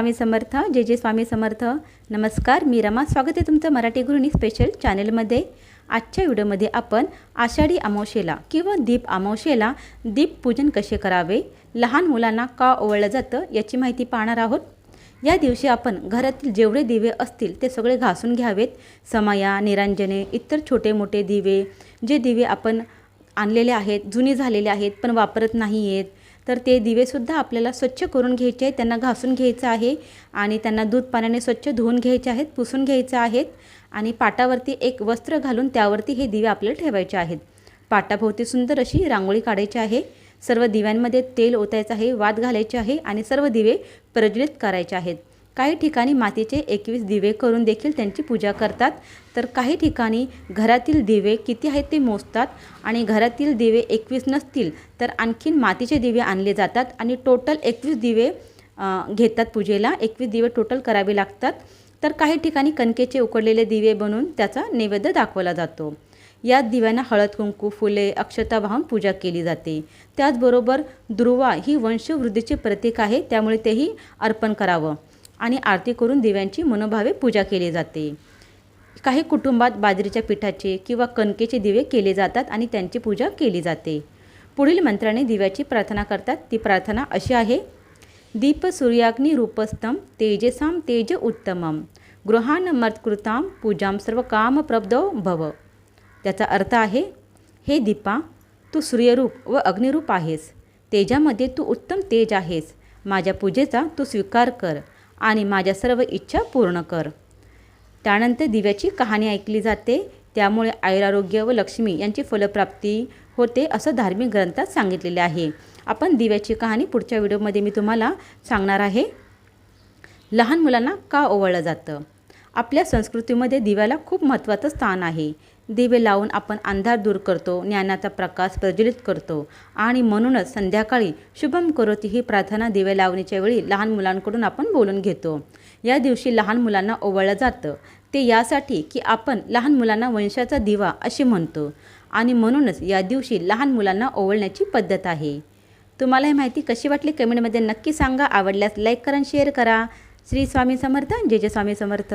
स्वामी समर्थ जे जे स्वामी समर्थ. नमस्कार मी रमा. स्वागत आहे तुमचं मराठी गृहिणी स्पेशल चॅनेलमध्ये आजच्या व्हिडिओमध्ये आपण आषाढी अमावशेला किंवा दीप अमावशेला दीपपूजन कसे करावे लहान मुलांना का ओवळलं जातं याची माहिती पाहणार आहोत. या दिवशी आपण घरातील जेवढे दिवे असतील ते सगळे घासून घ्यावेत. समया निरांजने इतर छोटे मोठे दिवे जे दिवे आपण आणलेले आहेत जुने झालेले आहेत पण वापरत नाही आहेत तर ते दिवेसुद्धा आपल्याला स्वच्छ करून घ्यायचे आहेत. त्यांना घासून घ्यायचं आहे आणि त्यांना दूध पाण्याने स्वच्छ धुवून घ्यायचे आहेत पुसून घ्यायचं आहेत आणि पाटावरती एक वस्त्र घालून त्यावरती हे दिवे आपल्याला ठेवायचे आहेत. पाटाभोवती सुंदर अशी रांगोळी काढायची आहे. सर्व दिव्यांमध्ये तेल ओतायचं आहे वात घालायचे आहे आणि सर्व दिवे प्रज्वलित करायचे आहेत. काही ठिकाणी मातीचे एकवीस दिवे करून देखील त्यांची पूजा करतात. तर काही ठिकाणी घरातील दिवे किती आहेत ते मोजतात आणि घरातील दिवे एकवीस नसतील तर आणखीन मातीचे दिवे आणले जातात आणि टोटल एकवीस दिवे घेतात पूजेला. एकवीस दिवे टोटल करावे लागतात. तर काही ठिकाणी कणकेचे उकडलेले दिवे बनवून त्याचा नैवेद्य दाखवला जातो. या दिव्यांना हळद कुंकू फुले अक्षता वाहून पूजा केली जाते. त्याचबरोबर दुर्वा ही वंशवृद्धीचे प्रतीक आहे त्यामुळे तेही अर्पण करावं. आणि आरती करून दिव्यांची मनोभावे पूजा केली जाते. काही कुटुंबात बाजरीच्या पिठाचे किंवा कणकेचे दिवे केले जातात आणि त्यांची पूजा केली जाते. पुढील मंत्राने दिव्याची प्रार्थना करतात. ती प्रार्थना अशी आहे. दीप सूर्याग्नी रूपस्थम तेजसाम तेज उत्तमम गृहान मत्कृताम पूजाम सर्व काम प्रब्धो भव. त्याचा अर्थ आहे हे दीपा तू सूर्यरूप व अग्निरूप आहेस. तेजामध्ये तू उत्तम तेज आहेस. माझ्या पूजेचा तू स्वीकार कर. आणि माझ्या सर्व इच्छा पूर्ण कर. त्यानंतर दिव्याची कहाणी ऐकली जाते. त्यामुळे आयुरारोग्य व लक्ष्मी यांची फलप्राप्ती होते असं धार्मिक ग्रंथात सांगितलेले आहे. आपण दिव्याची कहाणी पुढच्या व्हिडिओमध्ये मी तुम्हाला सांगणार आहे. लहान मुलांना का ओवळलं जातं? आपल्या संस्कृतीमध्ये दिव्याला खूप महत्त्वाचं स्थान आहे. दिवे लावून आपण अंधार दूर करतो ज्ञानाचा प्रकाश प्रज्वलित करतो. आणि म्हणूनच संध्याकाळी शुभम करोती ही प्रार्थना दिवे लावणीच्या वेळी लहान मुलांकडून आपण बोलून घेतो. या दिवशी लहान मुलांना ओवळलं जातं. ते यासाठी की आपण लहान मुलांना वंशाचा दिवा असे म्हणतो. आणि म्हणूनच या दिवशी लहान मुलांना ओवळण्याची पद्धत आहे. तुम्हाला ही माहिती कशी वाटली कमेंटमध्ये नक्की सांगा. आवडल्यास लाईक करा शेअर करा. श्री स्वामी समर्थ. जय जय स्वामी समर्थ.